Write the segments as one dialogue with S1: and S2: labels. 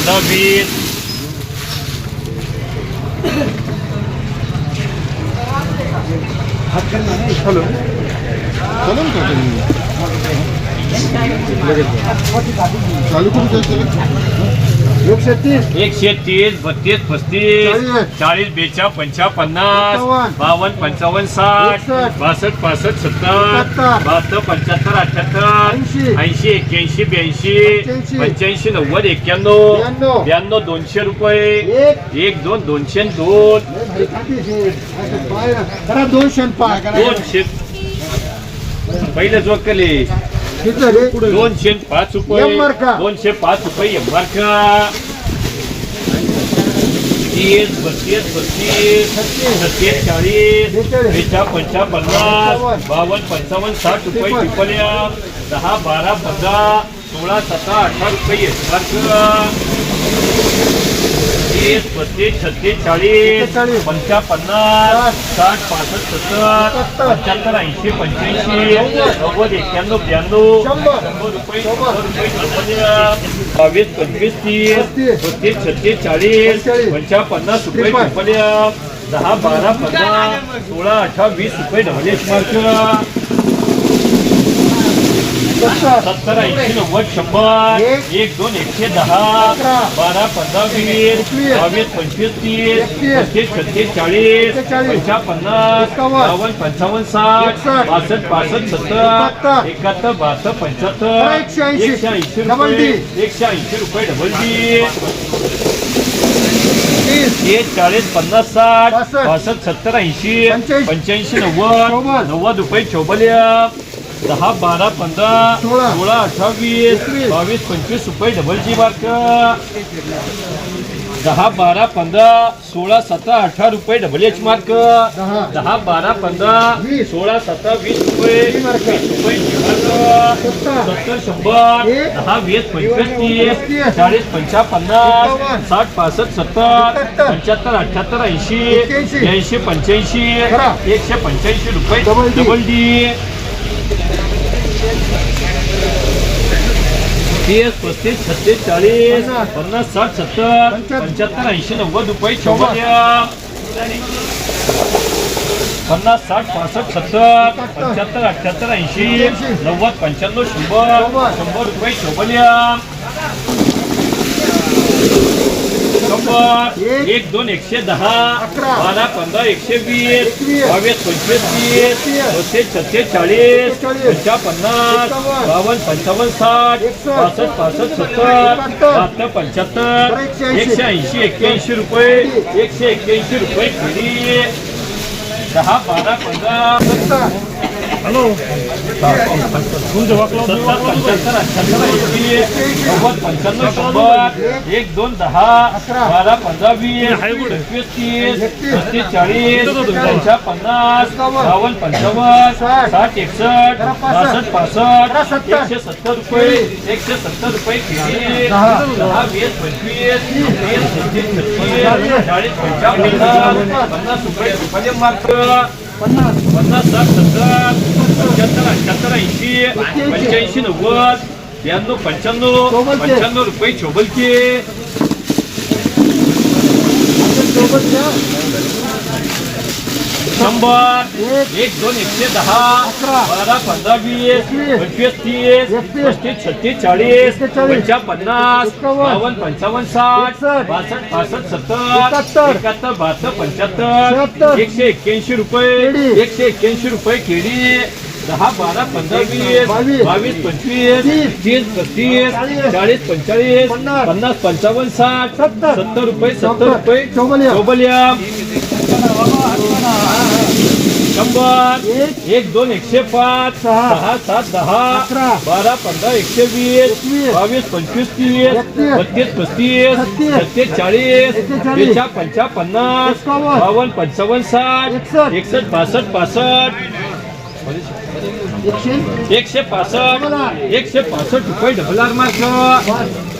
S1: पंधरा वीस
S2: हॅलो चालेल का चालू करू एकशे तीस
S1: एकशे तीस बत्तीस पस्तीस
S2: चाळीस.
S1: चाळीस बेचा पंचा पन्नास. बावन्न पंचावन्न साठ. बासष्ट पासष्ट सत्तर. बहात्तर पंच्याहत्तर अठ्याहत्तर
S2: ऐंशी.
S1: ऐंशी एक्क्याऐंशी ब्याऐंशी
S2: पंच्याऐंशी.
S1: नव्वद एक्क्याण्णव
S2: ब्याण्णव.
S1: दोनशे रुपये
S2: एक
S1: दोन दोनशे दोन
S2: दोनशे
S1: दोनशे पहिले जो केले
S2: किती झाले
S1: दोनशे पाच रुपये. दोनशे पाच रुपये एक मार्का. तीस बत्तीस पस्तीस सत्तीस. चाळीस. बेचा पंचा पन्नास बावन्न. पंचावन्न साठ रुपये. पिपल्या दहा बारा पंधरा सोळा सतरा अठरा रुपये एक मार्का. तीस पस्तीस छत्तीस चाळीस. पंचा पन्नास साठ पासष्ट सत्तर
S2: सत्तर.
S1: पंच्याहत्तर ऐंशी पंच्याऐंशी नव्वद एक्क्याण्णव ब्याण्णव
S2: शंभर.
S1: शंभर रुपये शंभर रुपये शंभर. बावीस पंचवीस तीस
S2: पस्तीस.
S1: पस्तीस छत्तीस चाळीस
S2: पंचेचाळीस.
S1: पंचा पन्नास रुपये
S2: त्रेपन्न.
S1: दहा बारा पंधरा सोळा अठरा वीस रुपये ढवलेश मार्क
S2: सत्तर
S1: ऐंशी नव्वद शंभर
S2: एक.
S1: दोन एकशे दहा. बारा पंधरा वीस. बावीस पंचवीस तीस. पस्तीस छत्तीस चाळीस. पंचा पन्नास. बावन्न पंचावन्न साठ. बासष्ट पासष्ट सत्तर
S2: एकाहत्तर. बरं,
S1: पंच्याहत्तर
S2: एकशे ऐंशी.
S1: एकशे ऐंशी
S2: डबल
S1: रुपये. एकशे ऐंशी रुपये डबल
S2: तीस
S1: चाळीस पन्नास साठ.
S2: पासष्ट
S1: सत्तर ऐंशी
S2: पंच्याऐंशी.
S1: नव्वद.
S2: नव्वद
S1: रुपये चौबल्या दहा बारा पंधरा
S2: सोळा.
S1: सोळा अठरा वीस
S2: एकवीस.
S1: बावीस पंचवीस रुपये डबल जी मार्क दहा बारा पंधरा सोळा सतरा अठरा रुपये डबल एच मार्क
S2: दहा.
S1: बारा पंधरा. सोळा सतरा वीस रुपये. वीस
S2: सत्तर.
S1: शंभर. दहा वीस पंचवीस तीस. चाळीस पंचा पन्नास. साठ पासष्ट सत्तर. पंच्याहत्तर अठ्याहत्तर ऐंशी. ऐंशी पंच्याऐंशी. एकशे पंच्याऐंशी रुपये
S2: डबल डी.
S1: डबल डी तीस पस्तीस छत्तीस चाळीस
S2: पन्नास.
S1: साठ सत्तर
S2: पंच्याहत्तर.
S1: ऐंशी नव्वद रुपये
S2: शंभर.
S1: पन्नास साठ पासष्ट सत्तर पंच्याहत्तर अठ्याहत्तर ऐंशी नव्वद पंच्याण्णव शंभर
S2: शंभर.
S1: रुपये शोभल्या शंभर
S2: एक.
S1: दोन एकशे दहा. बारा पंधरा एकशे वीस. बावीस पंचवीस. पस्तीस छत्तीस चाळीस
S2: एक्केचाळीस.
S1: पंचा पन्नास. बावन्न पंचावन्न साठ. पासष्ट पासष्ट सत्तर. बहात्तर पंच्याहत्तर
S2: एकशे ऐंशी.
S1: एक्क्याऐंशी रुपये एकशे एक्क्याऐंशी रुपये किडी दहा बारा पंधरा हॅलो नव्वद पंच्याण्णव शंभर एक दोन दहा. बारा पंधरा वीस तीस. पस्तीस चाळीस पंचा पन्नास. बावन्न पंचावन्न
S2: साठ.
S1: एकसष्ट
S2: पासष्ट.
S1: बासष्ट पासष्ट
S2: सत्तर.
S1: एकशे सत्तर रुपये एकशे सत्तर रुपये किती
S2: दहा.
S1: वीस पंचवीस छत्तीस चाळीस पंचावन्न पन्नास रुपये रुपये मार्क
S2: पन्नास
S1: पन्नास साठ सत्तर पंच्याहत्तर अठ्याहत्तर ऐंशी पंच्याऐंशी नव्वद ब्याण्णव पंच्याण्णव. पंच्याण्णव रुपये चोबलचे
S2: सोबत घ्या
S1: शंभर
S2: एक.
S1: दोन एकशे दहा
S2: अकरा.
S1: बारा पंधरा वीस. पंचवीस तीस. पस्तीस छत्तीस चाळीस. पंचा पन्नास. बावन्न पंचावन्न साठ. बासष्ट पासष्ट सत्तर
S2: एकाहत्तर.
S1: बहात्तर पंच्याहत्तर. एकशे एक्क्याऐंशी रुपये. एकशे एक्क्याऐंशी रुपये केळी दहा बारा पंधरा वीस
S2: बावीस.
S1: पंचवीस
S2: तीस.
S1: तीस पस्तीस
S2: चाळीस.
S1: चाळीस पंचेचाळीस
S2: पन्नास.
S1: पंचावन्न साठ
S2: सत्तर.
S1: सत्तर रुपये सत्तर. रुपये
S2: चौबल्या.
S1: शंभर
S2: एक.
S1: दोन एकशे पाच
S2: सहा.
S1: सात दहा
S2: अकरा.
S1: बारा पंधरा एकशे वीस. बावीस पंचवीस तीस. बत्तीस पस्तीस
S2: छत्तीस.
S1: चाळीस पंचा पन्नास. बावन्न पंचावन्न साठ
S2: एकसष्ट.
S1: पासष्ट पासष्ट
S2: एकशे
S1: पासष्ट एकशे पासष्ट रुपये डबल आर मार्क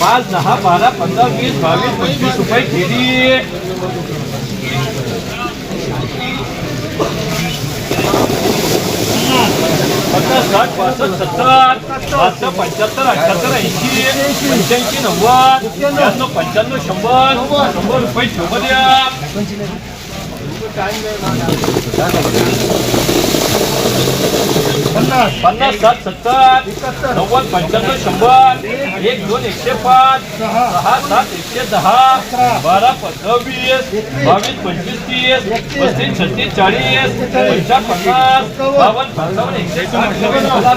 S1: पाच दहा बारा पंधरा वीस बावीस पंचवीस रुपये केली. पन्नास साठ पासष्ट सत्तर पाचशे पंच्याहत्तर अठ्याहत्तर ऐंशी पंच्याऐंशी नव्वद पंच्याण्णव शंभर शंभर रुपये ठेव द्या.
S2: पन्नास
S1: पन्नास सात सत्तर नव्वद पंच्याण्णव शंभर एक दोन एकशे पाच सहा सात एकशे दहा बारा पंधरावीस बावीस पंचवीस तीस पस्तीस छत्तीस चाळीस पंचा पन्नास बावन्न पंचावन्न एकशे साठ हजार